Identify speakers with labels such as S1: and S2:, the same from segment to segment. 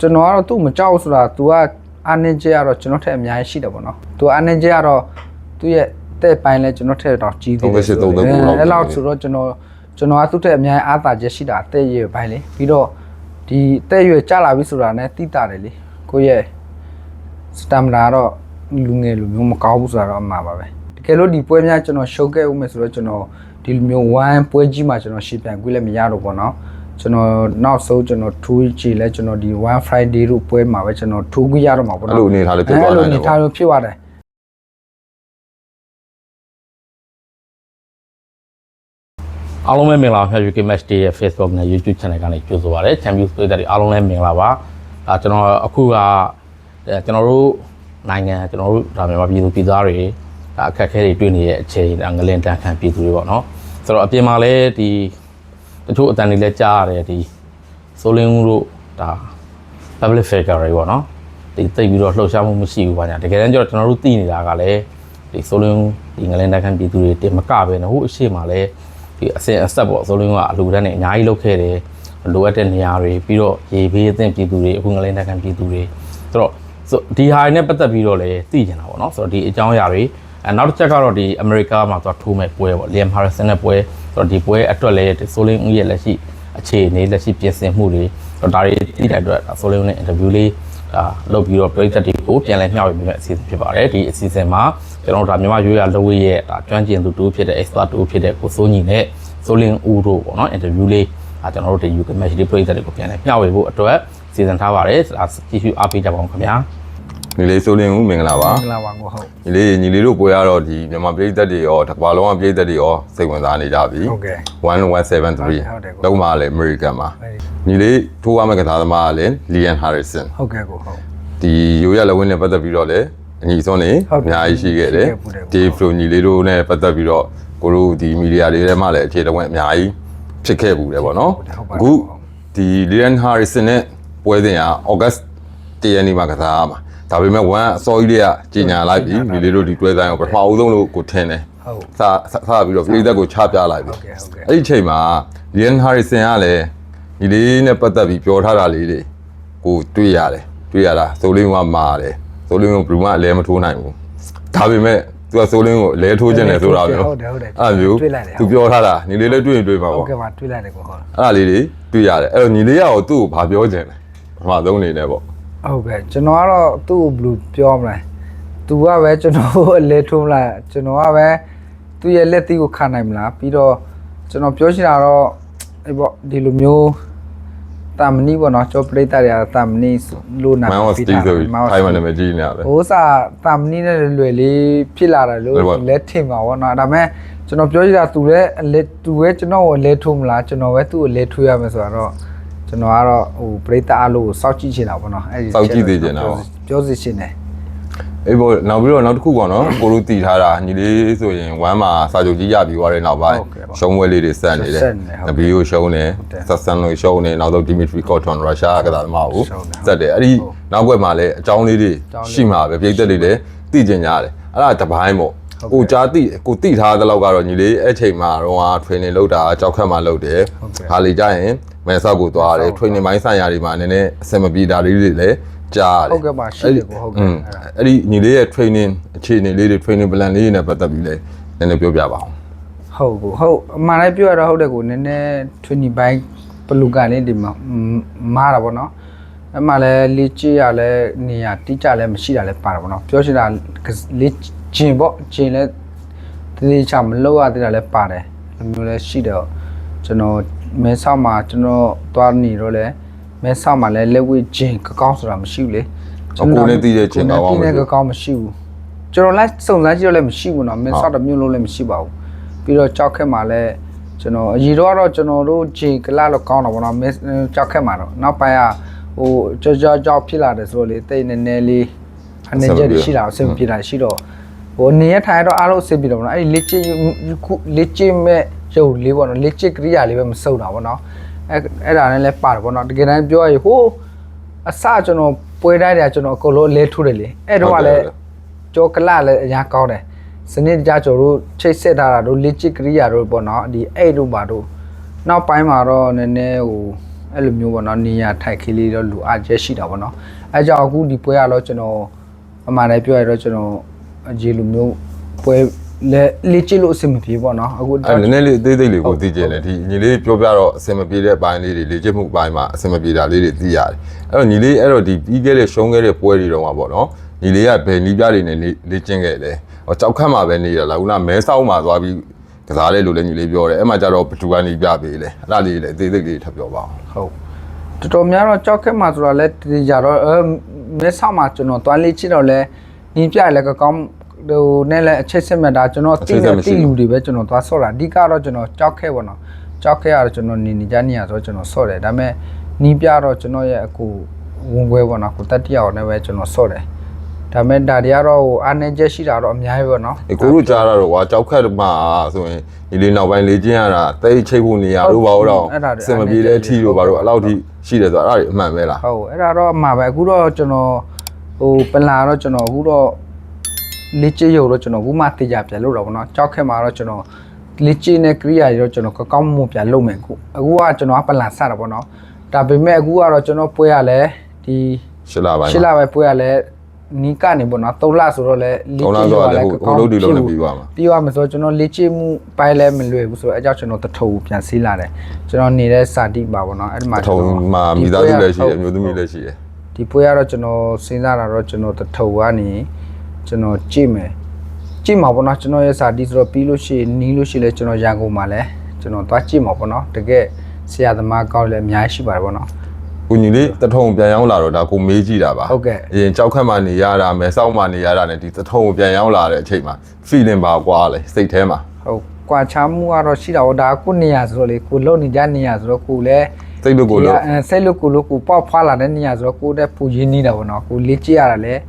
S1: ကျွန်တော်ကတော့သူ့မကြောက်ဆိုတာ तू ကအာနေကျကတော့ကျွန်တော်ထက်အများကြီးရှိတယ်ပေါ့နော် तू အာနေကျကတော့သူ့ရဲ့တဲ့ပိုင်းလဲကျွန်တော်ထက်တော့ကြီးသေးတယ်
S2: ဟုတ်ကဲ့သုံးသက်ဘူးတော့
S1: အဲ့လောက်ဆိုတော့ကျွန်တော်ကျွန်တော်ကသူ့ထက်အများကြီးအားသာချက်ရှိတာတဲ့ရွယ်ပိုင်းလေပြီးတော့ဒီတဲ့ရွယ်ကြလာပြီဆိုတာနဲ့တိတာတယ်လေကိုရဲ့စတမ်လာတော့လူငယ်လူမျိုးမကောင်းဘူးဆိုတာတော့အမှားပါပဲတကယ်လို့ဒီပွဲများကျွန်တော်ရှုပ်ခဲ့ဦးမယ်ဆိုတော့ကျွန်တော်ဒီလူမျိုး1ပွဲကြီးမှာကျွန်တော်ရှေ့ပြန်ကွေးလည်းမရတော့ဘောနော် ကျွန်တော်နောက်ဆုံးကျွန်တော်ထူးကြည့်လဲကျွန်တော်ဒီ one friday တို့ပွဲမှာပဲကျွန်တော်ထူးကြရတော့မှာပေါ့နော်အဲ့
S2: လိုအနေထားလေးဖြစ်သွားတယ်
S1: အဲ့လိုအနေထားလေးဖြစ်သွားတယ်
S3: အားလုံးပဲမင်္ဂလာပါခင်ဗျာ UK Match Day ရဲ့ Facebook နဲ့ YouTube Channel ကနေကြိုဆိုပါရစေ Champions League တွေအားလုံးလည်းမင်္ဂလာပါဒါကျွန်တော်အခုကကျွန်တော်တို့နိုင်ငံကျွန်တော်တို့ဒါမြန်မာပြည်သူပြည်သားတွေဒါအခက်အခဲတွေတွေ့နေတဲ့အချိန်ဒါငလင်တန်ခံပြည်သူတွေပေါ့နော်ဆိုတော့အပြင်မှာလည်းဒီ တချို့အတန်တွေလည်းကြားရတယ်ဒီဆိုလင်းဦးတို့ဒါ public figure တွေပေါ့နော်ဒီတိတ်ပြီးတော့လှုပ်ရှားမှုမရှိဘူးပါညာတကယ်တမ်းကျတော့ကျွန်တော်တို့သိနေတာကလည်းဒီဆိုလင်းဦးဒီငလင်တန်ခံပြည်သူတွေတင်မကပဲနော်ဟိုအရှိမလည်းဒီအစင်အဆက်ပေါ့ဆိုလင်းဦးကအလူတန်းနေအများကြီးလုပ်ခဲ့တယ်လိုအပ်တဲ့နေရာတွေပြီးတော့ရေဘေးအသင့်ပြည်သူတွေအခုငလင်တန်ခံပြည်သူတွေဆိုတော့ဆိုဒီဟာတွေနဲ့ပတ်သက်ပြီးတော့လည်းသိကျင်တာပေါ့နော်ဆိုတော့ဒီအကြောင်းအရာတွေအဲနောက်တစ်ချက်ကတော့ဒီအမေရိကမှာသွားထိုးမဲ့ပွဲပေါ့လီယမ်ဟာရစ်ဆန်နဲ့ပွဲဆို တော့ဒီပွဲအတွက်လည်းဆိုလင်းဦးရဲ့လက်ရှိအခြေအနေလက်ရှိပြင်ဆင်မှုတွေဆိုတော့ဒါတွေသိတဲ့အတွက်ဆိုလင်းဦးနဲ့အင်တာဗျူးလေးဒါလုပ်ပြီးတော့ပြည်သက်တွေကိုပြန်လည်မျှဝေပေးမယ့်အစီအစဉ်ဖြစ်ပါတယ်ဒီအစီအစဉ်မှာကျွန်တော်တို့ဒါမြန်မာရွေးရလောဝေးရဲ့ဒါကျွမ်းကျင်သူတူဖြစ်တဲ့ expert တူဖြစ်တဲ့ကိုစိုးညီနဲ့ဆိုလင်းဦးတို့ပေါ့နော်အင်တာဗျူးလေးဒါကျွန်တော်တို့ဒီ UK match ဒီပြည်သက်တွေကိုပြန်လည်မျှဝေဖို့အတွက်စီစဉ်ထားပါတယ်ဒါကြည့်ရှုအားပေးကြပါဦးခင်ဗျာ
S2: ညီလေးစိုးလင်းဦးမင်္ဂလာပါ
S1: မင်္ဂလာပါကိုဟုတ်
S2: ညီလေးညီလေးတို့ပွဲရတော့ဒီမြန်မာပြည်သက်တွေရောတစ်ကမ္ဘာလုံးကပြည်သက်တွေရောစိတ်ဝင်စားနေကြပြီ
S1: ဟုတ်ကဲ့
S2: 1173
S1: ဟုတ်တယ်ကို
S2: လုံးမလည်းအမေရိကန်မှာ
S1: ဟုတ်
S2: ညီလေးထိုးရမယ့်ကစားသမားကလည်းလီယန်ဟာရစ်ဆန်
S1: ဟုတ်ကဲ့ကိုဟုတ်
S2: ဒီရိုးရလဝင်းနဲ့ပတ်သက်ပြီးတော့လည်းအညီဆုံးနေ
S1: ဟုတ်
S2: အ
S1: တယ်
S2: များကြီးရှိခဲ့တယ်
S1: ရှိခဲ့ဖူးတယ်
S2: ဒီဖလိုညီလေးတို့နဲ့ပတ်သက်ပြီးတော့ကိုတို့ဒီမီဒီယာတွေထဲမှာလည်းအခြေတဝက်အများကြီးဖြစ်ခဲ့ဘူးတယ်ပေါ့နော်
S1: ဟုတ်ပါ
S2: အခု
S1: ဟုတ်
S2: ဒီလီယန်ဟာရစ်ဆန်နဲ့ပွဲစဉ်ကဩဂတ်တရက်နေ့မှာကစားရမှာ ဒါပေမဲ့ဝမ်အစောကြီးတွေကကြီးညာလိုက်ပြီညီလေးတို့ဒီတွဲဆိုင်ကိုပထမအဦးဆုံးလို့ကိုထင်တယ်
S1: ဟုတ်
S2: စစစပြီးတော့ပြည်သက်ကိုချပြလိုက်ပြီ
S1: ဟုတ်ကဲ့ဟုတ်ကဲ့
S2: အဲ့ဒီအချိန်မှာလီယန်ဟာရစ်ဆန်ကလည်းဒီလေးနဲ့ပတ်သက်ပြီးပြောထားတာလေးတွေကိုတွေ့ရတယ်တွေ့ရတာဆိုလင်းကမာတယ်ဆိုလင်းကဘယ်သူမှအလဲမထိုးနိုင်ဘူးဒါပေမဲ့သူကဆိုလင်းကိုအလဲထိုးခြင်းတယ်ဆိုတာမျိုး
S1: ဟုတ်တယ်ဟုတ်တယ်
S2: အဲ့လိုမျိုး
S1: တွေ့လိုက်တယ်
S2: သူပြောထားတာညီလေးလည်းတွေ့ရင်တွေ့ပါ
S1: ဟုတ်
S2: ပေါ့
S1: ကဲ့ပါတွေ့လိုက်တယ်ကိုဟုတ်
S2: အဲ့ဒါလေးတွေတွေ့ရတယ်အဲ့တော့ညီလေးကရောသူ့ကိုဘာပြောခြင်းလဲပထမဆုံးအနေနဲ့ပေါ့
S1: ဟုတ်ကဲ့ကျွန်တော်ကတော့သူ့ကိုဘယ်လိုပြောမလဲသူကပဲကျွန်တော်ကိုအလဲထုံးလာကျွန်တော်ကပဲသူ့ရဲ့လက်သီးကိုခံနိုင်မလားပြီးတော့ကျွန်တော်ပြောချင်တာတော့အေးပေါ့ဒီလိုမျိုးတာမဏိပေါ့နော်ကျော်ပရိသတ်တွေကတာမဏိလို့နာ
S2: မန်ဝတ်စတီဆိုပြီးထိုင်ဝမ်နာမည်ကြီးနေရပဲ
S1: ဟိုစားတာမဏိနဲ့လွယ်လေးဖြစ်လာတယ်လို့
S2: ဟုတ်ပါ
S1: လက်ထင်ပါဘောနော်ဒါပေမဲ့ကျွန်တော်ပြောချင်တာသူလည်းအလဲသူပဲကျွန်တော်ကိုအလဲထုံးမလားကျွန်တော်ပဲသူ့ကိုလဲထွေးရမယ်ဆိုတော့ ကျွန်တော်ကတော့ဟိုပရိသတ်အလို့စောက်ကြည့်ချင်တာပေါ့နော်အဲ့ဒီ
S2: စောင့်ကြည့်သေးချင်တာပေါ့
S1: ပြောစီချင်တယ်
S2: အေးပေါ့နောက်ပြီးတော့နောက်တစ်ခုပေါ့နော်ကိုတို့တည်ထားတာညီလေးဆိုရင်ဝမ်းမှာစာချုပ်ကြီးရပြီးသွားတဲ့နောက်ပိုင်း
S1: ဟုတ်ကဲ့ပါ
S2: ရှုံးဝဲလေးတွေဆက်နေတယ်
S1: ဆက်နေဟုတ်
S2: နဘီကိုရှုံးတယ်
S1: ဟုတ်တယ်
S2: ဆက်ဆန်လို့ရှုံးတယ်နောက်တော့ဒီမီထရီကော့ထွန်ရုရှားကစားသမားကို
S1: ရှုံးတယ်
S2: ဆက်တယ်အဲ့ဒီ
S1: ဟုတ်
S2: နောက်ဘက်မှာလည်းအကြောင်းလေးတွေ
S1: အကြောင်းလေး
S2: ရှိမှာပဲပြည်သက်တွေလည်းတည်ကျင်ကြတယ်အဲ့ဒါတပိုင်းပေါ့ကိုကြားတိကိုတိထားတဲ့လောက်ကတော့ညီလေးအဲ့ချိန်မှာတော့ training လုပ်တာကြောက်ခတ်မှလုပ်တယ်
S1: ဟုတ်ကဲ့
S2: ဟာလေကြရင် မဲဆောက်ကိုသွားတယ် training ပိုင်းဆိုင်ရာတွေမှာနည်းနည်းအဆင်မပြေတာလေးတွေလည်းကြားရတယ်
S1: ဟုတ်ကဲ့ပါရှိတယ်ကိုဟုတ်ကဲ့
S2: อืมအဲ့ဒီညီလေးရဲ့ training အခြေအနေလေးတွေ training plan လေးတွေနဲ့ပတ်သက်ပြီးလဲနည်းနည်းပြောပြပါအောင်
S1: ဟုတ်ကိုဟုတ်အမှန်လည်းပြောရတော့ဟုတ်တယ်ကိုနည်းနည်း20ဘိုင်းဘလူကန်လေးဒီမှာမားတာပေါ့နော်အမှလည်းလေ့ကျင့်ရလဲနေရတိကျလည်းမရှိတာလည်းပါတာပေါ့နော်ပြောချင်တာလေ့ကျင့်ပေါ့ကျင့်လဲတတိချမလောက်ရသေးတာလည်းပါတယ်ဒီမျိုးလည်းရှိတယ်ကျွန်တော် မဲဆောက်မှာကျွန်တော်သွားနေတော့လဲမဲဆောက်မှာလဲလက်ဝဲဂျင်ကကောင်းဆိုတာမရှိဘူးလေ
S2: ကျွန်တော်ကိုလည်းသိတဲ့ဂျင်ကကောင်းမရှိဘူး
S1: ကိုလည်းကကောင်းမရှိဘူးကျွန်တော်လည်းစုံစမ်းကြည့်တော့လည်းမရှိဘူးနော်မဲဆောက်တစ်မျိုးလုံးလည်းမရှိပါဘူးပြီးတော့ကြောက်ခက်မှာလဲကျွန်တော်အရင်တော့ကတော့ကျွန်တော်တို့ဂျင်ကလာတော့ကောင်းတာပေါ့နော်မဲကြောက်ခက်မှာတော့နောက်ပိုင်းကဟိုကြောက်ကြောက်ကြောက်ဖြစ်လာတယ်ဆိုတော့လေတိတ်နည်းနည်းလေးအနေချက်ရှိလာအောင်ဆင်ပြေတာရှိတော့ဟိုနေရထိုင်တော့အားလုံးဆင်ပြေတော့ဗောနော်အဲ့ဒီလက်ချစ်လက်ချစ်မဲ့ ရုပ်လေးဗောနော်လက်ချစ်ကရိယာလေးပဲမစုံတာဗောနော်အဲ့အဲ့ဒါနဲ့လည်းပါတယ်ဗောနော်တကယ်တမ်းပြောရရင်ဟိုအစကျွန်တော်ပွဲတိုင်းတွေကကျွန်တော်အကုန်လုံးလဲထုတယ်လေအဲ့တော့ကလည်းကြောကလလည်းအများကောင်းတယ်စနစ်တကျကျွန်တော်တို့ချိတ်ဆက်ထားတာတို့ legit ကရိယာတို့ပေါ့နော်ဒီအဲ့တို့ပါတို့နောက်ပိုင်းမှာတော့နည်းနည်းဟိုအဲ့လိုမျိုးပေါ့နော်နေရာထိုက်ခေးလေးတော့လူအားချက်ရှိတာပေါ့နော်အဲကြောင့်အခုဒီပွဲကတော့ကျွန်တော်အမှန်တည်းပြောရတော့ကျွန်တော်အကြီးလိုမျိုးပွဲ လေလေ့ကျင့်လို့အဆင်မပြေပေါ့နော်အခု
S2: အဲ့နည်းနည်းလေးအသေးသေးလေးကိုသိကြတယ်ဒီညီလေးပြောပြတော့အဆင်မပြေတဲ့အပိုင်းလေးတွေလေ့ကျင့်မှုအပိုင်းမှာအဆင်မပြေတာလေးတွေသိရတယ်အဲ့တော့ညီလေးအဲ့တော့ဒီပြီးခဲ့တဲ့ရှုံးခဲ့တဲ့ပွဲတွေတော့မှာပေါ့နော်ညီလေးကဘယ်နီးပြတွေနဲ့လေ့ကျင့်ခဲ့လဲဟောကြောက်ခတ်မှာပဲနေရလားခုနမဲဆောက်မှာသွားပြီးကစားလဲလို့လည်းညီလေးပြောတယ်အဲ့မှာကျတော့ဘသူကနေပြပေးလေအဲ့ဒါလေးလည်းအသေးသေးလေးထပ်ပြောပါအောင်
S1: ဟုတ်တော်တော်များတော့ကြောက်ခက်မှာဆိုတော့လဲတည်ကြတော့အဲမဲဆောက်မှာကျွန်တော်တွန်းလေးချစ်တော့လဲညီပြလဲကကောင်း ဟိုနဲ့လဲအချက်စစ်မှတ်တာကျွန်တော်တိတဲ့တိလူတွေပဲကျွန်တော်သွားဆော့တာအဓိကတော့ကျွန်တော်ကြောက်ခဲပေါ့နော်ကြောက်ခဲရတော့ကျွန်တော်နေနေကြနေရဆိုကျွန်တော်ဆော့တယ်ဒါပေမဲ့နီးပြတော့ကျွန်တော်ရဲ့အကူဝင်ခွဲပေါ့နော်ကိုတက်တရအောင်နဲ့ပဲကျွန်တော်ဆော့တယ်ဒါပေမဲ့ဒါတွေကတော့ဟိုအားနေချက်ရှိတာတော့အများကြီးပေါ့နော်
S2: အေးကိုတို့ကြားရတော့ကွာကြောက်ခတ်မှာဆိုရင်ဒီလေးနောက်ပိုင်းလေ့ကျင့်ရတာတိတ်ချိတ်ဖို့နေရတို့ဘာလို့တော့အဆင်မပြေတဲ့အထီတို့ဘာလို့အဲ့လောက်ထိရှိတယ်ဆိုတော့အဲ့ဒါတွေအမှန်ပဲလား
S1: ဟုတ်အဲ့ဒါတော့အမှားပဲအခုတော့ကျွန်တော်ဟိုပလာတော့ကျွန်တော်အခုတော့ လေ့ကျင့်ရုံတော့ကျွန်တော်အခုမှသိကြပြန်လို့တော့ဗောနော်ကြောက်ခဲမှာတော့ကျွန်တော်လေ့ကျင့်တဲ့ career တွေတော့ကျွန်တော်ကောင်းမှုပြန်လုပ်မယ်အခုအခုကကျွန်တော်ကပလာစတာဗောနော်ဒါပေမဲ့အခုကတော့ကျွန်တော်ပွဲရလဲဒီ
S2: ရှစ်လပိုင်း
S1: ရှစ်လပဲပွဲရလဲနီးကနေဗောနော်၃လဆိုတော့လဲလေ့
S2: သုံးလ
S1: ကျင့်
S2: ဆို
S1: ရုံ
S2: တော့
S1: က
S2: လည်း
S1: လဲ
S2: ဟိုဟိုလုံးဒီလုံးလည်းပြီးသွားမှာ
S1: ပြီးသွားမှာဆိုတော့ကျွန်တော်လေ့ကျင့်မှုပိုင်းလဲမလွယ်ဘူးဆိုတော့အဲကြောင့်ကျွန်တော်တထုံပြန်စီးလာတယ်ကျွန်တော်နေတဲ့စာတိပါဗောနော်အဲ့ဒီမှာ
S2: ထုံ
S1: ကျွန်တော်
S2: မှာ
S1: ဒီ
S2: မိသားစုလည်းရှိတယ်
S1: ဟုတ်
S2: မျိုးသမီးလည်းရှိတယ်
S1: ဒီပွဲကတော့ကျွန်တော်စဉ်းစားတာတော့ကျွန်တော်တထုံကနေ ကျွန်တော်ကြည့်မယ်ကြည့်မှာပေါ့နော်ကျွန်တော်ရဲ့စာတီးဆိုတော့ပြီးလို့ရှိရင်နီးလို့ရှိရင်လည်းကျွန်တော်ရန်ကုန်မှာလည်းကျွန်တော်သွားကြည့်မှာပေါ့နော်တကယ်ဆရာသမားကောင်းလည်းအများကြီးရှိပါတယ်ပေါ့နော်
S2: ကိုညီလေးတထုံပြန်ရောက်လာတော့ဒါကိုမေးကြည့်တာပါ
S1: ဟုတ်ကဲ့
S2: အရင်ကြောက်ခတ်မှနေရတာမဲဆောက်မှနေရတာ ਨੇ ဒီတထုံပြန်ရောက်လာတဲ့အချိန်မှာ feeling ပါကွာလေစိတ်ထဲမှာ
S1: ဟုတ်ကွာချားမှုကတော့ရှိတာပေါ့ဒါကကိုနေရဆိုတော့လေကိုလုံနေကြနေရဆိုတော့ကိုလည်း
S2: စိတ်လို့ကိုလို့
S1: ဒီအဲစိတ်လို့ကိုလို့ကိုပေါက်ဖွာလာတဲ့နေရဆိုတော့ကိုတဲ့ပူရင်းနေတာပေါ့နော်ကိုလေ့ကျင့်ရတာလည်း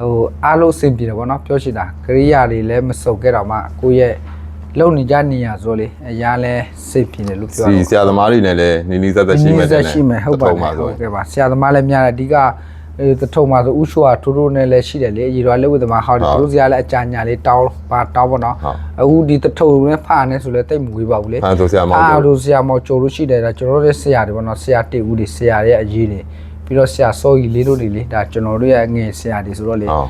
S1: ဟိုအားလို့အဆင်ပြေတယ်ပေါ့နော်ပြောရှိတာကရိယာတွေလည်းမစုံခဲ့တော့မှကိုရဲ့လုံနေကြနေရဆိုလေအရာလဲစိတ်ပြေတယ်လို့ပြောရ
S2: စီ
S1: တော့
S2: ဆရာသမားတွေနဲ့လည်းနေနေသက်သက်ရှိမယ်
S1: ဆက်ရှိမယ်ဟုတ်ပါ
S2: တထုံ
S1: တ
S2: မှာ
S1: ယ်
S2: ဆို
S1: ဟုတ်ကဲ့ပါဆရာသမားလည်းများတယ်အဓိကအဲတထုံမှာဆိုဥရှိုးကထိုးထိုးနဲ့လည်းရှိတယ်လေရေရွာလက်ဝတ်သမားဟောက်တယ်သူတို့စရာလည်းအကြညာလေးတောင်းပါတောင်းပေါ့နော်အခုဒီတထုံနဲ့ဖာနဲ့ဆိုလည်းတိတ်မဝေးပါဘူးလေ
S2: ဖန်ဆိုဆရာမောင်
S1: အာ
S2: တို့
S1: တို့ဆရာမောင်ကျိုလို့ရှိတယ်ဒါကျွန်တော်တို့ရဲ့ဆရာတွေပေါ့နော်ဆရာတေဦးတွေဆရာရဲ့အရေးတွေ ပြီးတော့ဆရာစောကြီးလေးတို့တွေလေဒါကျွန်တော်တို့ရဲ့ငယ်ဆရာတွေဆိုတော့လေ
S2: ဟုတ်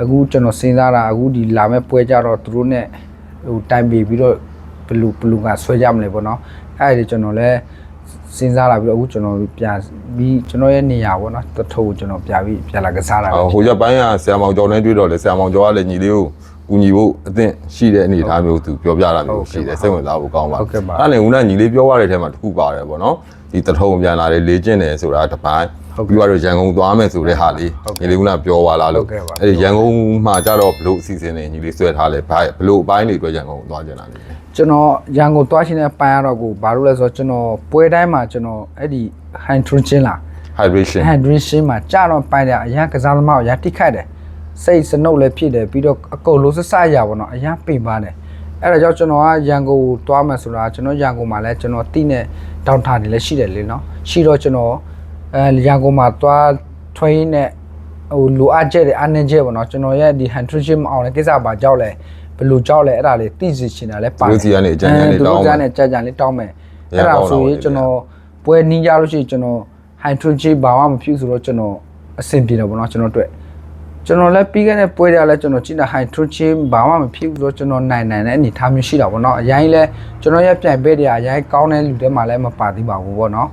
S1: အခုကျွန်တော်စဉ်းစားတာအခုဒီလာမဲ့ပွဲကြတော့သူတို့ ਨੇ ဟိုတိုင်ပြီးပြီးတော့ဘလူဘလူကဆွဲကြမလဲပေါ့နော်အဲ့ဒီကျွန်တော်လည်းစဉ်းစားလာပြီးတော့အခုကျွန်တော်ပြန်ပြီးကျွန်တော်ရဲ့နေရာပေါ့နော်တထုပ်ကျွန်တော်ပြပြီးပြန်လာကစားတာပဲ
S2: ဟိုရက်ပိုင်းကဆရာမောင်ကျော်နဲ့တွေ့တော့လေဆရာမောင်ကျော်ကလည်းညီလေးကိုကူညီဖို့အသင့်ရှိတဲ့အနေအထားမျိုးသူပြောပြတာမျိုးရှိတယ်စိတ်ဝင်စားဖို့ကောင်းပါ
S1: ဟုတ်ကဲ့ပါ
S2: အဲ့ဒါနဲ့ဦးနာညီလေးပြောရတဲ့ထဲမှာတစ်ခုပါတယ်ပေါ့နော်ဒီတထုံပြန်လာတယ်လေ့ကျင့်တယ်ဆိုတာတစ်ပိုင်း
S1: ဟုတ်ကဲ့
S2: ပြီးတော့ရန်ကုန်သွားမယ်ဆိုတဲ့ဟာလေး
S1: ဟုတ်ကဲ့
S2: ညီလေးကပြောသွားလားလို့
S1: ဟုတ်ကဲ့ပါ
S2: အဲ့ဒီရန်ကုန်မှာကြတော့ဘလို့အစီအစဉ်တွေညီလေးဆွဲထားလဲဘာဘလို့အပိုင်းတွေအတွက်ရန်ကုန်သွားကြတာလဲ
S1: ကျွန်တော်ရန်ကုန်သွားရှင်တဲ့ပန်းရတော့ကိုဘာလို့လဲဆိုတော့ကျွန်တော်ပွဲတိုင်းမှာကျွန်တော်အဲ့ဒီ hydrogen လား
S2: hydration
S1: hydration မှာကြာတော့ပိုင်းတယ်အရင်ကစားသမားကိုအရင်တိခိုက်တယ်စိတ်စနုပ်လည်းဖြစ်တယ်ပြီးတော့အကုန်လုံးစစရပါတော့အရင်ပိန်ပါတယ်အဲ့ဒါကြောင့်ကျွန်တော်ကရန်ကုန်ကိုသွားမယ်ဆိုတာကျွန်တော်ရန်ကုန်မှာလည်းကျွန်တော်တိနဲ့တောင်းထားတယ်လည်းရှိတယ်လေနော်ရှိတော့ကျွန်တော် အဲရန်ကုန်မှာသွား train နဲ့ဟိုလိုအပ်ချက်တွေအနှင်းချက်ပေါ့နော်ကျွန်တော်ရဲ့ဒီ hydrogen မအောင်တဲ့ကိစ္စပါကြောက်လဲဘယ်လိုကြောက်လဲအဲ့ဒါလေးသိစေချင်တာလဲပါ
S2: သူတို့စီကနေအကြံဉာဏ်တွေတောင်း
S1: သူ
S2: ပါ
S1: တို့ကနေကြကြလေးတောင်းမယ်
S2: ရ
S1: အဲ့
S2: န်
S1: ဒါ
S2: ကောင်း
S1: ဆို
S2: တော့
S1: ရင်ကျွန်တော်ပွဲနီးကြလို့ရှိရင်ကျွန်တော် hydrogen ဘာမှမဖြစ်ဆိုတော့ကျွန်တော်အဆင်ပြေတယ်ပေါ့နော်ကျွန်တော်တွေ့ကျွန်တော်လည်းပြီးခဲ့တဲ့ပွဲတွေကလည်းကျွန်တော်ကြည့်တာ hydrogen ဘာမှမဖြစ်ဘူးဆိုတော့ကျွန်တော်နိုင်နိုင်တဲ့အနေထားမျိုးရှိတာပေါ့နော်အရင်လဲကျွန်တော်ရဲ့ပြိုင်ပွဲတွေကအရင်ကောင်းတဲ့လူတွေမှလည်းမပါသေးပါဘူးပေါ့နော်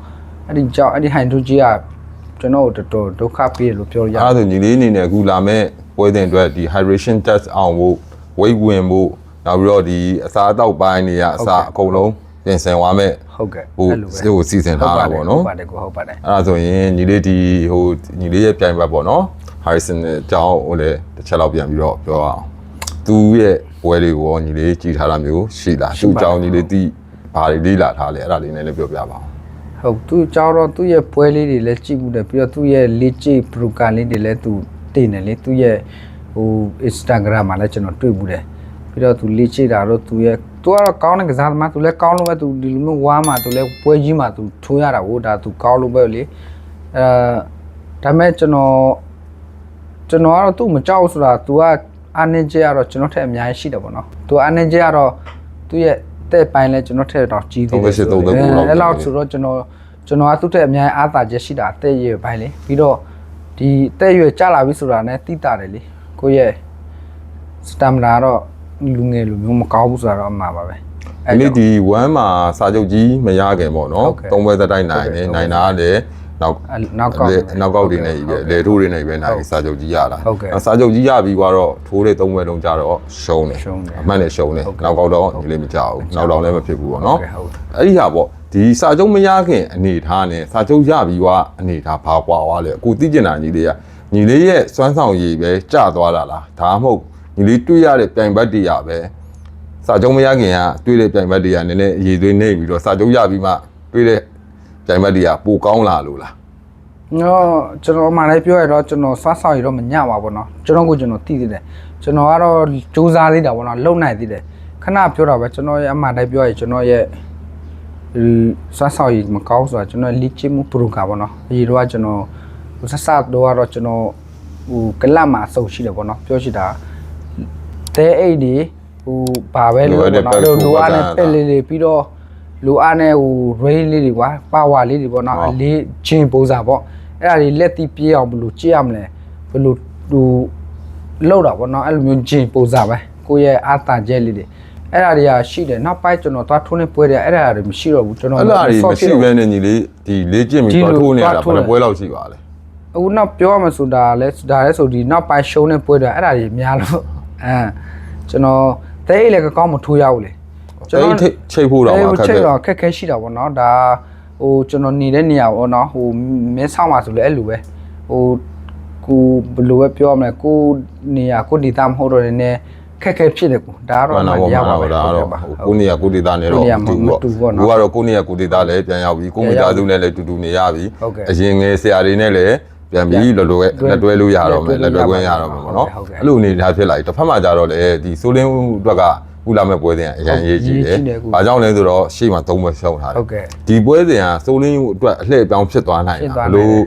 S1: အဲ့ဒီကြောင့်အဲ့ဒီ hydrogen ကကျွန်တော်တို့တော်တော်ဒုက္ခပေးတယ်လို့ပြောလို့ရ
S2: အဲ့ဒါဆိုညီလေးအနေနဲ့အခုလာမဲ့ပွဲတင်အတွက်ဒီ hydration test အောင်ဖို့ weight ဝင်ဖို့နောက်ပြီးတော့ဒီအစာအသောက်ပိုင်းတွေကအစာအကုန်လုံးပြင်ဆင်သွားမဲ့
S1: ဟုတ်ကဲ့
S2: ဟို
S1: အဲ့လိုပဲ
S2: ဟိုစီစဉ်ထားတာပေါ့နော်
S1: ဟုတ်ပါတယ်ကိုဟုတ်ပါတယ်
S2: အဲ့ဒါဆိုရင်ညီလေးဒီဟိုညီလေးရဲ့ပြိုင်ဘက်ပေါ့နော် Harrison အကြောင်းဟိုလေတစ်ချက်လောက်ပြန်ပြီးတော့ပြောအောင်သူရဲ့ပွဲတွေကိုရောညီလေးကြည်ထားတာမျိုးရှိလားသူ့အကြောင်းညီလေးသိဘာတွေလေးလာထားလဲအဲ့ဒါလေးနည်းနည်းပြောပြပါအောင်
S1: ဟုတ်သူကြောက်တော့သူ့ရဲ့ပွဲလေးတွေလည်းကြည့်ဘူးတယ်ပြီးတော့သူ့ရဲ့လေ့ကျင့် program လေးတွေလည်းသူတင်တယ်လေသူ့ရဲ့ဟို Instagram မှာလည်းကျွန်တော်တွေ့ဘူးတယ်ပြီးတော့သူလေ့ကျင့်တာတော့သူရဲ့သူကတော့ကောင်းတဲ့ကစားသမားသူလည်းကောင်းလို့ပဲသူဒီလိုမျိုးဝါးမှာသူလည်းပွဲကြီးမှာသူထိုးရတာဟိုဒါသူကောင်းလို့ပဲလေအဲဒါပေမဲ့ကျွန်တော်ကျွန်တော်ကတော့သူ့မကြောက်ဘူးဆိုတာ तू ကအာနေကျကတော့ကျွန်တော်ထက်အများကြီးရှိတယ်ပေါ့နော် तू အာနေကျကတော့သူ့ရဲ့ တဲ့ပိုင်းလဲကျွန်တော်ထက်တော့ကြီးသေးတယ်
S2: 38 39လောက်
S1: အဲ့လောက်ဆိုတော့ကျွန်တော်ကျွန်တော်ကသူ့ထက်အများကြီးအားသာချက်ရှိတာအသက်အရွယ်ပိုင်းလေပြီးတော့ဒီအသက်အရွယ်ကျလာပြီဆိုတာ ਨੇ တိတာတယ်လေကိုယ့်ရဲ့စတမ်နာတော့လူငယ်လူမျိုးမကောင်းဘူးဆိုတာတော့အမှန်ပါပဲ
S2: ဒီနေ့ဒီ1မှာစာချုပ်ကြီးမရခင်ပေါ့နော်
S1: ဟုတ်ကဲ့
S2: သုံးပွဲသက်တိုက်နိုင်တယ်
S1: ဟုတ်ကဲ့
S2: နိုင်တာကလည်း နောက်
S1: အဲ့နောက်ကောက်
S2: လေနောက်ကောက်တွေနဲ့ကြီးပဲ
S1: ဟုတ်ကဲ့
S2: လေထိုးတွေနဲ့ပဲနိုင်
S1: ဟုတ်
S2: စာချုပ်ကြီးရတာ
S1: ဟုတ်ကဲ့
S2: စာချုပ်ကြီးရပြီးတော့ထိုးတဲ့သုံးပွဲလုံးကြတော့ရှုံးတယ်
S1: ရှုံးတယ်
S2: အမှန်နဲ့ရှုံးတယ်
S1: ဟုတ်ကဲ့
S2: နောက်ကောက်တော့
S1: ဟုတ်ကဲ့
S2: ဒီလေးမကြောက်ဘူးနောက်တော့လည်းမဖြစ်ဘူးပေါ့နော်
S1: ဟုတ်ကဲ့ဟုတ်
S2: အဲ့ဒီဟာပေါ့ဒီစာချုပ်မရခင်အနေထားနဲ့စာချုပ်ရပြီးွားအနေထားဘာကွာသွားလဲအခုသိကျင်တာညီလေးကညီလေးရဲ့စွမ်းဆောင်ရည်ပဲကျသွားတာလားဒါမှမဟုတ်ညီလေးတွေ့ရတဲ့ပြိုင်ဘက်တရားပဲစာချုပ်မရခင်ကတွေ့တဲ့ပြိုင်ဘက်တွေကနည်းနည်းအရေးသွေးနေပြီးတော့စာချုပ်ရပြီးမှတွေ့တဲ့ ပြိုင်ဘက်တွေကပိုကောင်းလာလို့လား
S1: နော်ကျွန်တော်မှလည်းပြောရတော့ကျွန်တော်စားဆောင်ရတော့မညပါဘောနော်ကျွန်တော်ကိုကျွန်တော်သိသေးတယ်ကျွန်တော်ကတော့စူးစမ်းသေးတာဘောနော်လုံနိုင်သေးတယ်ခဏပြောတာပဲကျွန်တော်ရဲ့အမှန်တိုင်းပြောရရင်ကျွန်တော်ရဲ့စားဆောင်ရမကောင်းဆိုတာကျွန်တော်လစ်ချစ်မှုပရိုဂရမ်ဘောနော်အရင်တော့ကျွန်တော်စစတော့ကတော့ကျွန်တော်ဟိုကလပ်မှာစုပ်ရှိတယ်ဘောနော်ပြောရှိတာတဲအိတ်ဒီဟိုဘာပဲလို့ဘောနော်လိုလိုအားနဲ့ပက်လေးလေးပြီးတော့ လိုအားနဲ့ဟို rain လေးတွေကွာ power လေးတွေပေါ့နော်အလေးချင်းပုံစံပေါ့အဲ့ဒါတွေလက်တီးပြေးအောင်ဘယ်လိုကြည့်ရမလဲဘယ်လိုဟိုလောက်တာပေါ့နော်အဲ့လိုမျိုးချင်းပုံစံပဲကိုယ့်ရဲ့အာသာချက်လေးတွေအဲ့ဒါတွေကရှိတယ်နောက်ပိုင်းကျွန်တော်သွားထိုးနေပွဲတွေအဲ့ဒါတွေမရှိတော့ဘူးကျွန်တော်
S2: အဲ့ဒါတွေမရှိဘဲနဲ့ညီလေးဒီလေ့ကျင့်ပြီးသွားထိုးနေရတာဘယ်ပွဲလောက်ရှိပါလဲ
S1: အခုနောက်ပြောရမှဆိုတာလဲဒါလဲဆိုဒီနောက်ပိုင်းရှုံးနေပွဲတွေအဲ့ဒါတွေများလို့အဲကျွန်တော်တဲအိတ်လည်းကောင်းမထိုးရဘူးလေ
S2: ကျွန်တော်ထိတ်ချိတ်ဖို့တော့
S1: အဲ
S2: မှာ
S1: ဟို
S2: ခက်
S1: ချိ
S2: တယ်
S1: တ်တော့ခက်ခဲရှိတာပေါ့နော်ဒါဟိုကျွန်တော်နေတဲ့နေရာပေါ့နော်ဟိုမင်းဆောင်ပါဆိုလဲအဲ့လိုပဲဟိုကိုဘယ်လိုပဲပြောရမလဲကိုနေရာကိုဒေတာမဟုတ်တော့လည်းနည်းခက်ခဲဖြစ်တယ်ကိုဒါကတော့
S2: ဘာနာဘော
S1: ရ
S2: မှာ
S1: ပါပဲ
S2: တော့ဒါ
S1: ဟုတ်
S2: တော့
S1: ကဲ့ပါ
S2: ကိုနေရကိုဒေတာနဲ့တော့
S1: ကိုနေရာမှာ
S2: တူ
S1: မတူဘူးပေါ့နော်
S2: ဘူးကတော့ကိုနေရကိုဒေတာလည်းပြန်ရောက်ပြီကိုမိသားစုနဲ့လည်းတူတူနေရပြီ
S1: ဟုတ်ကဲ့
S2: အရင်ငယ်ဆရာတွေနဲ့လည်းပြန်ပြီးလော်လော်ရဲ့လက်တွဲလို့ရတော့မယ်လက်တွဲခွင့်ရတော့မယ်ပေါ့နော်
S1: ဟုတ်ကဲ့
S2: အဲ့လိုအနေထားဖြစ်လာပြီတစ်ဖက်မှာကြတော့လေဒီဆိုလင်းအတွက်က ကုလာမဲ့ပွဲစဉ်ကအရင်ရေးကြည့်တယ်
S1: ရေးကြည့်တယ်အခု။
S2: ဘာကြောင့်လဲဆိုတော့ရှေ့မှာသုံးပွဲရှုံးထားတယ်
S1: ဟုတ်ကဲ့
S2: ဒီပွဲစဉ်ကဆိုလင်းအတွက်အလှည့်အပြောင်းဖြစ်သွားနိုင်
S1: ဖြစ်
S2: တာ
S1: သွား
S2: ဘ
S1: နိုင်
S2: လို့
S1: တယ်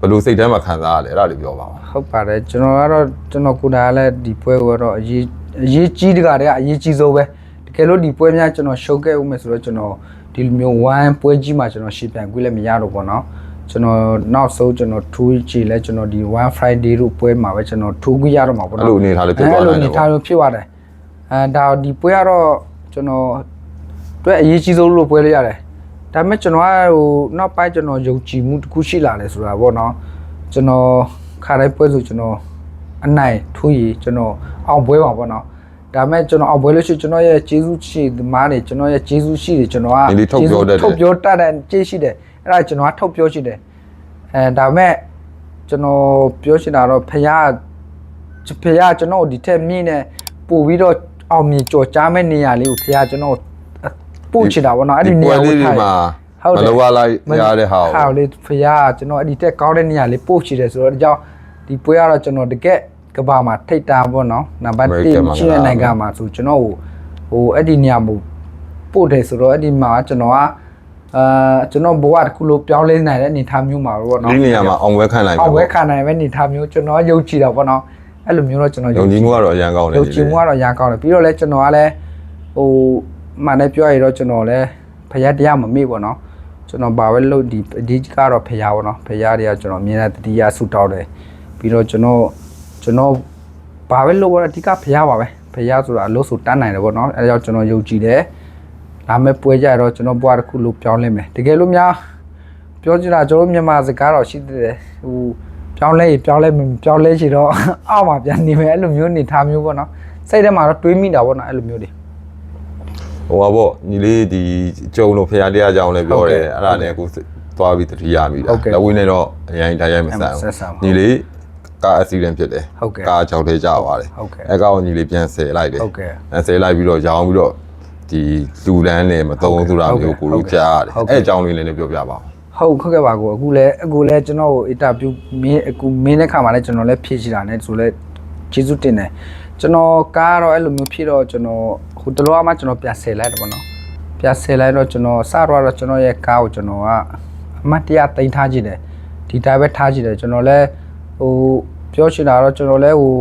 S1: ဟုတ်
S2: ဘလို့စိတ်ထဲမှာခံစားရလဲအဲ့ဒါလေးပြောပါဦး
S1: ဟုတ်ပါတယ်ကျွန်တော်ကတော့ကျွန်တော်ကိုယ်တိုင်ကလည်းဒီပွဲကိုတော့အရေးအရေးကြီးတကတည်းကအရေးကြီးဆုံးပဲတကယ်လို့ဒီပွဲများကျွန်တော်ရှုံးခဲ့ဦးမယ်ဆိုတော့ကျွန်တော်ဒီလိုမျိုးဝိုင်းပွဲကြီးမှာကျွန်တော်ရှေ့ပြန်ကွေးလည်းမရတော့ဘောနော်ကျွန်တော်နောက်ဆုံးကျွန်တော်ထူးကြည့်လဲကျွန်တော်ဒီ one friday တို့ပွဲမှာပဲကျွန်တော်ထူးခွေးရတော့မှာပေါ့
S2: အဲ့
S1: နော်
S2: လိုအနေထားလေးဖြစ်သွား
S1: အဲ့
S2: နိုင်
S1: လို
S2: တယ်
S1: အနေထား
S2: ပေါ့
S1: မျိုးဖြစ်သွားတယ် အဲဒါဒီပွဲကတော့ကျွန်တော်တွေ့အရေးကြီးဆုံးလို့ပွဲလို့ရတယ်ဒါပေမဲ့ကျွန်တော်ကဟိုနောက်ပိုင်းကျွန်တော်ယုံကြည်မှုတစ်ခုရှိလာတယ်ဆိုတာပေါ့နော်ကျွန်တော်ခါတိုင်းပွဲဆိုကျွန်တော်အနိုင်ထူးရီကျွန်တော်အောင်ပွဲပါပေါ့နော်ဒါပေမဲ့ကျွန်တော်အောင်ပွဲလို့ရှိရင်ကျွန်တော်ရဲ့ကျေးဇူးရှိသမားတွေကျွန်တော်ရဲ့ကျေးဇူးရှိတယ်ကျွန်တော်က
S2: ဒီလေးထုတ်ပြောတတ်တယ်
S1: ထုတ်ပြောတတ်တဲ့ကျေးရှိတယ်အဲ့ဒါကျွန်တော်ကထုတ်ပြောရှိတယ်အဲဒါပေမဲ့ကျွန်တော်ပြောချင်တာတော့ဖခင်ဖခင်ကျွန်တော်ဒီထက်မြင့်နေပို့ပြီးတော့ အောင်မြင်ကြော်ကြားမဲ့နေရာလေးကိုဖခင်ကျွန်တော်ပို့ချင်တာပေါ့နော်အဲ့ဒီနေရာ
S2: ပွဲ
S1: ကို
S2: လေးတွေ
S1: ထား
S2: မှာ
S1: ဟုတ်
S2: မ
S1: တယ်
S2: လောကလိုက်ရတဲ့ဟာ
S1: ဟာ
S2: ကို
S1: လေဖခင်ကျွန်တော်အဲ့ဒီတက်ကောင်းတဲ့နေရာလေးပို့ချင်တယ်ဆိုတော့ဒီကြောင့်ဒီပွဲကတော့ကျွန်တော်တကက်ကဘာမှာထိတ်တာပေါ့နော်နံပါတ်1ရှိတဲ့နိုင်ငံမှာဆိုကျွန်တော်ဟိုဟိုအဲ့ဒီနေရာမှာပို့တယ်ဆိုတော့အဲ့ဒီမှာကျွန်တော်ကအာကျွန်တော်ဘဝတစ်ခုလုံးပြောင်းလဲနိုင်တဲ့အနေအထားမျိုးမှာပေါ့နော်
S2: ဒီနေရာမှာအောင်ပွဲခံနိုင်
S1: အောင်ဝဲခံနိုင်မဲ့အနေအထားမျိုးကျွန်တော်ယုံကြည်တာပေါ့နော် အဲ့လိုမျိုးတော့ကျွန်တော်
S2: ယုံကြည်မှုကတော့အရင်ကောင်းတယ်
S1: ယုံကြည်မှုကတော့ရကောင်းတယ်ပြီးတော့လဲကျွန်တော်ကလည်းဟိုမှန်တယ်ပြောရတော့ကျွန်တော်လည်းဖရတရားမမေ့ပေါ့နော်ကျွန်တော်ဘာပဲလုပ်ဒီအဒီကတော့ဖရပေါ့နော်ဖရတွေကကျွန်တော်အမြဲတမ်းတတိယဆူတောင်းတယ်ပြီးတော့ကျွန်တော်ကျွန်တော်ဘာပဲလုပ်တော့အဓိကဖရပါပဲဖရဆိုတာအလို့ဆိုတန်းနိုင်တယ်ပေါ့နော်အဲဒါကြောင့်ကျွန်တော်ယုံကြည်တယ်ဒါမဲ့ပွဲကြရတော့ကျွန်တော်ဘွားတစ်ခုလို့ပြောင်းလဲမယ်တကယ်လို့များပြောချင်တာကျွန်တော်မြန်မာစကားတော့ရှိသေးတယ်ဟို ပြောင်းလဲရင်ပြောင်းလဲမပြောင်းလဲချင်တော့အောက်မှာပြန်နေမယ်အဲ့လိုမျိုးနေထားမျိုးပေါ့နော်စိတ်ထဲမှာတော့တွေးမိတာပေါ့နော်အဲ့လိုမျိုးတွေ
S2: ဟိုပါပေါ့ညီလေးဒီကျုံလို့ဖရာတရားကြောင်းလည်းပြော
S1: ဟုတ်
S2: တ
S1: ကဲ့
S2: ယ်အဲ့ဒါနဲ့အခုသွားပြီးတတိယမိတာ
S1: ဟုတ်ကဲ့
S2: လက်ဝင်းနဲ့တော့အရင်တိုင်းရိုက်မဆန်
S1: မဆန်ဆန်ပါ
S2: ညီလေးကားအစီအရင်ဖြစ်တယ်
S1: ဟုတ်ကဲ့
S2: ကားကြောက်သေးကြပါတယ်
S1: ဟုတ်ကဲ့
S2: အဲ့ကောင်ညီလေးပြန်ဆယ်လိုက်တယ်
S1: ဟုတ်ကဲ့
S2: အဲဆယ်လိုက်ပြီးတော့ရောင်းပြီးတော့ဒီလူလန်းနဲ့မသုံးဆိုတာမျိုး
S1: ဟု
S2: ကို
S1: တ်ကဲ့
S2: လိုကြားရတယ်
S1: ဟုတ်ကဲ့
S2: အဲ့အကြောင်းလေးလည်းပြောပြပါဦး
S1: ဟုတ်ခက်ခဲ့ပါကိုအခုလဲအခုလဲကျွန်တော်ကိုအင်တာဗျူးမင်းအခုမင်းတဲ့ခါမှာလဲကျွန်တော်လဲဖြည့်ချတာ ਨੇ ဆိုလဲကျေးဇူးတင်တယ်ကျွန်တော်ကားတော့အဲ့လိုမျိုးဖြည့်တော့ကျွန်တော်ဟိုတလောမှကျွန်တော်ပြန်ဆယ်လိုက်တယ်ပေါ့နော်ပြန်ဆယ်လိုက်တော့ကျွန်တော်စတော့တော့ကျွန်တော်ရဲ့ကားကိုကျွန်တော်ကအမတ်တရတင်ထားကြည့်တယ်ဒီတိုင်းပဲထားကြည့်တယ်ကျွန်တော်လဲဟိုပြောချင်တာတော့ကျွန်တော်လဲဟို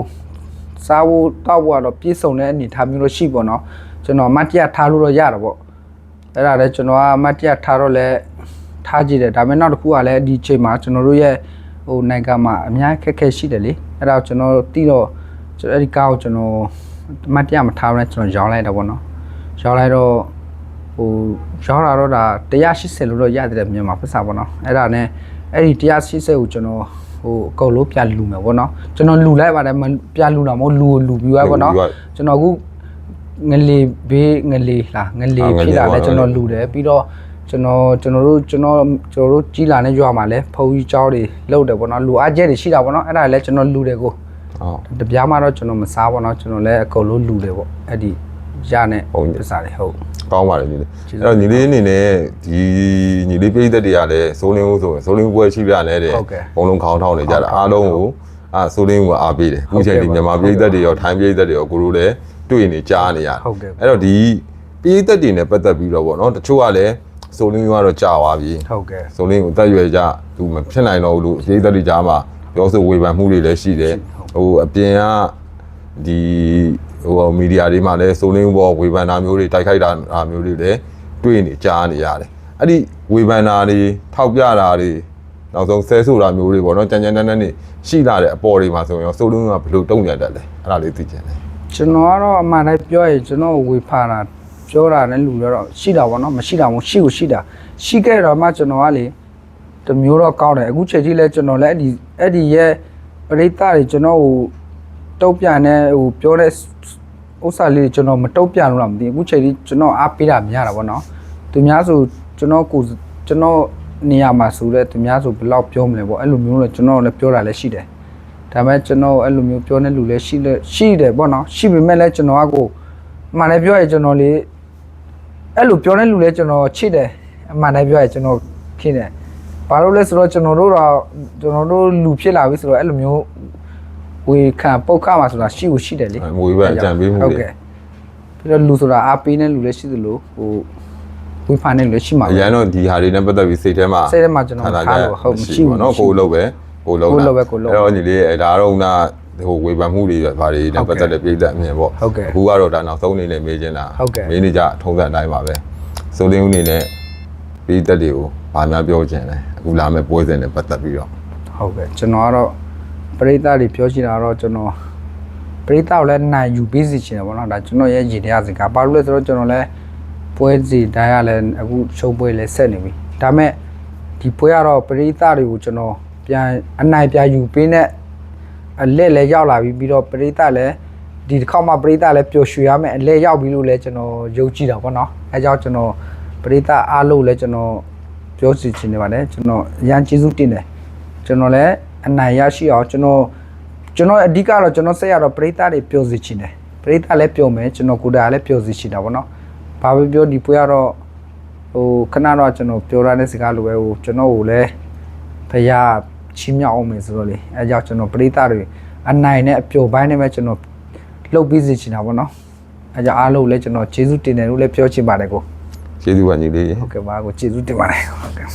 S1: စားဖို့တောက်ဖို့ကတော့ပြည့်စုံတဲ့အနေထားမျိုးလို့ရှိပေါ့နော်ကျွန်တော်အမတ်တရထားလို့တော့ရတာပေါ့အဲ့ဒါလည်းကျွန်တော်ကအမတ်တရထားတော့လဲ ထားထားကြည့်တယ်ဒါပေမဲ့နောက်တစ်ခုကလည်းဒီချိန်မှာကျွန်တော်တို့ရဲ့ဟိုနိုင်ငံမှာအများကြီးခက်ခဲရှိတယ်လေအဲ့ဒါကိုကျွန်တော်တီးတော့ကျွန်တော်အဲ့ဒီကားကိုကျွန်တော်မတ်တရမထားဘဲနဲ့ကျွန်တော်ရောင်းလိုက်တာပေါ့နော်ရောင်းလိုက်တော့ဟိုရောင်းလာတော့ဒါ180လို့တော့ရတယ်မြန်မာပတ်စာပေါ့နော်အဲ့ဒါနဲ့အဲ့ဒီ180ကိုကျွန်တော်ဟိုအကုန်လုံးပြလူမယ်ပေါ့နော်ကျွန်တော်လူလိုက်ပါတယ်မပြလူတာမဟုတ်လူကိုလူပြီးသွားပေါ့နော်ကျွန်တော်အခုငလေဘေးငလေလားငလေ
S2: အာငလေ
S1: ဖြစ်လာလဲ
S2: ပါ
S1: ကျွန်တော်လူတယ်ပြီးတော့ ကျွန်တော်ကျွန်တော်တို့ကျွန်တော်ကျွန်တော်တို့ကြီးလာတဲ့ရွာမှာလဲဖုံကြီးကြောင်းတွေလောက်တယ်ပေါ့နော်လူအကျဲတွေရှိတာပေါ့နော်အဲ့ဒါလည်းကျွန်တော်လူတယ်ကို
S2: ဟုတ်
S1: တပြားမှတော့ကျွန်တော်မစားပေါ့နော်ကျွန်တော်လည်းအကုန်လုံးလူတယ်ပေါ့အဲ့ဒီရ
S2: တဲ့
S1: ပစ္စာတွေဟုတ်
S2: ကောင်းပါတယ်ညီလေးအဲ့တော့ညီလေးအနေနဲ့ဒီညီလေးပြိသက်တွေကလည်းစိုးလင်းဦးဆိုရင်စိုးလင်းပွဲရှိပြလဲတဲ့ဘုံလုံးခေါင်းထောင်းနေကြတာအားလုံးကိုအာစိုးလင်းဦးကအားပေးတယ်အခုချိန်ဒီမြန်မာပြိသက်တွေရောထိုင်းပြိသက်တွေရောကိုတို့လည်းတွေ့နေကြားနေရတယ်အဲ့တော့ဒီပြိသက်တွေနဲ့ပတ်သက်ပြီးတော့ဗောနော်တချို့ကလည်း စိုးလင်းဦးကတော့ကြာသွားပြီ
S1: ဟုတ်ကဲ့
S2: စိုးလင်းကိုတက်ရွယ်ကြသူမဖြစ်နိုင်တော့ဘူးလို့ပြည်သက်တွေကြားမှာပြောဆိုဝေဖန်မှုတွေလည်းရှိတယ်ဟိုအပြင်ကဒီဟိုမီဒီယာတွေမှာလည်းစိုးလင်းဘောဝေဖန်တာမျိုးတွေတိုက်ခိုက်တာမျိုးတွေလည်းတွေ့နေကြားနေရတယ်အဲ့ဒီဝေဖန်တာတွေထောက်ပြတာတွေနောက်ဆုံးဆဲဆိုတာမျိုးတွေပေါ့နော်ကြမ်းကြမ်းတမ်းတမ်းနေရှိလာတဲ့အပေါ်တွေမှာဆိုရင်စိုးလင်းကဘယ်လိုတုံ့ပြန်တတ်လဲအဲ့ဒါလေးသိချင်တယ်
S1: ကျွန်တော်ကတော့အမှန်တိုင်းပြောရင်ကျွန်တော်ဝေဖန်တာ ပြောတာနဲ့လူတော့ရှိတာပေါ့နော်မရှိတာမဟုတ်ရှိကိုရှိတာရှိခဲ့တော့မှကျွန်တော်ကလေတမျိုးတော့ကောင်းတယ်အခုချိန်ကြီးလဲကျွန်တော်လည်းအဲ့ဒီအဲ့ဒီရဲ့ပရိသတ်တွေကျွန်တော်ဟိုတုတ်ပြန်နေဟိုပြောတဲ့ဥစ္စာလေးတွေကျွန်တော်မတုတ်ပြန်လို့လားမသိဘူးအခုချိန်ကြီးကျွန်တော်အားပေးတာများတာပေါ့နော်သူများဆိုကျွန်တော်ကိုကျွန်တော်နေရာမှာဆိုတဲ့သူများဆိုဘယ်လောက်ပြောမလဲပေါ့အဲ့လိုမျိုးလည်းကျွန်တော်လည်းပြောတာလည်းရှိတယ်ဒါပေမဲ့ကျွန်တော်အဲ့လိုမျိုးပြောနေလူလည်းရှိလဲရှိတယ်ပေါ့နော်ရှိပေမဲ့လည်းကျွန်တော်ကကိုအမှန်လည်းပြောရရင်ကျွန်တော်လေ အဲ့လိုပြောနေလူလည်းကျွန်တော်ချစ်တယ်အမှန်လည်းပြောရရင်ကျွန်တော်ခင်တယ်ဘာလို့လဲဆိုတော့ကျွန်တော်တို့တော့ကျွန်တော်တို့လူဖြစ်လာပြီဆိုတော့အဲ့လိုမျိုးဝေခံပုတ်ခမှာဆိုတာရှိကိုရှိတယ်လေ
S2: ငွေပဲအကြံပေးမှု
S1: ဟုတ်
S2: တွေ
S1: ကဲ့ပြီးတော့လူဆိုတာအားပေးနေလူလည်းရှိသလိုဟိုဝေဖန်နေလူလည်းရှိမှာ
S2: အရန်တော့ဒီဟာတွေနဲ့ပတ်သက်ပြီးစိတ်ထဲမှာ
S1: စိတ်ထဲမှာကျွန်တော်မထားလို့ဟုတ်မရှိဘူး
S2: ပေါ့နော်
S1: မရှိဘူး
S2: ကိုယ်လို့ပဲကိုယ်လို့
S1: ကိုယ်လုပ်ပဲကိုယ်လုပ်
S2: အဲ့တော့ညီလေးအဲ့ဒါတော့နာ ဟိုဝေဖန်မှုတွေဘာတွေနဲ့ပတ်သက်တဲ့ပြည်သက်အမြင်ပေါ့
S1: ဟုတ်ကဲ့
S2: အခုကတော့ဒါနောက်ဆုံးအနေနဲ့မေးချင်တာ
S1: ဟုတ်ကဲ့
S2: မေးနေကြထုံးစံအတိုင်းပါပဲစိုးလင်းဦးအနေနဲ့ပြည်သက်တွေကိုဘာများပြောချင်လဲအခုလာမယ့်ပွဲစဉ်နဲ့ပတ်သက်ပြီးတော့
S1: ဟုတ်ကဲ့ကျွန်တော်ကတော့ပရိသတ်တွေပြောချင်တာတော့ကျွန်တော်ပရိသတ်ကိုလည်းနိုင်ယူပေးစီချင်တယ်ပေါ့နော်ဒါကျွန်တော်ရဲ့ရည်တရားစကားဘာလို့လဲဆိုတော့ကျွန်တော်လည်းပွဲစီတိုင်းရလည်းအခုရှုံးပွဲလည်းဆက်နေပြီဒါပေမဲ့ဒီပွဲကတော့ပရိသတ်တွေကိုကျွန်တော်ပြန်အနိုင်ပြန်ယူပေးတဲ့ အလက်လည်းရောက်လာပြီပြီးတော့ပရိသတ်လည်းဒီတစ်ခေါက်မှပရိသတ်လည်းပျော်ရွှင်ရမယ်အလက်ရောက်ပြီလို့လည်းကျွန်တော်ယုံကြည်တာပေါ့နော်အဲကြောင့်ကျွန်တော်ပရိသတ်အားလုံးလည်းကျွန်တော်ပြောစီချင်နေပါတယ်ကျွန်တော်အရန်ကျေးဇူးတင်တယ်ကျွန်တော်လည်းအနိုင်ရရှိအောင်ကျွန်တော်ကျွန်တော်အဓိကတော့ကျွန်တော်ဆက်ရတော့ပရိသတ်တွေပျော်စေချင်တယ်ပရိသတ်လည်းပျော်မယ်ကျွန်တော်ကိုယ်တိုင်လည်းပျော်စေချင်တာပေါ့နော်ဘာပဲပြောဒီပွဲကတော့ဟိုခဏတော့ကျွန်တော်ပြောရတဲ့စကားလိုပဲဟိုကျွန်တော်ကိုလည်းဖရာ ချင်းမြောက်အောင်မယ်ဆိုတော့လေအဲကြောင့်ကျွန်တော်ပရိသတ်တွေအနိုင်နဲ့အပျော်ပိုင်းနဲ့ပဲကျွန်တော်လှုပ်ပြီးစေချင်တာပေါ့နော်အဲကြောင့်အားလုံးလည်းကျွန်တော်ကျေးဇူးတင်တယ်လို့လည်းပြောချင်ပါတယ်ကို
S2: ကျေးဇူးပါညီလေး
S1: ဟုတ်ကဲ့ပါကိုကျေးဇူးတင်ပါတယ်ဟုတ်ကဲ့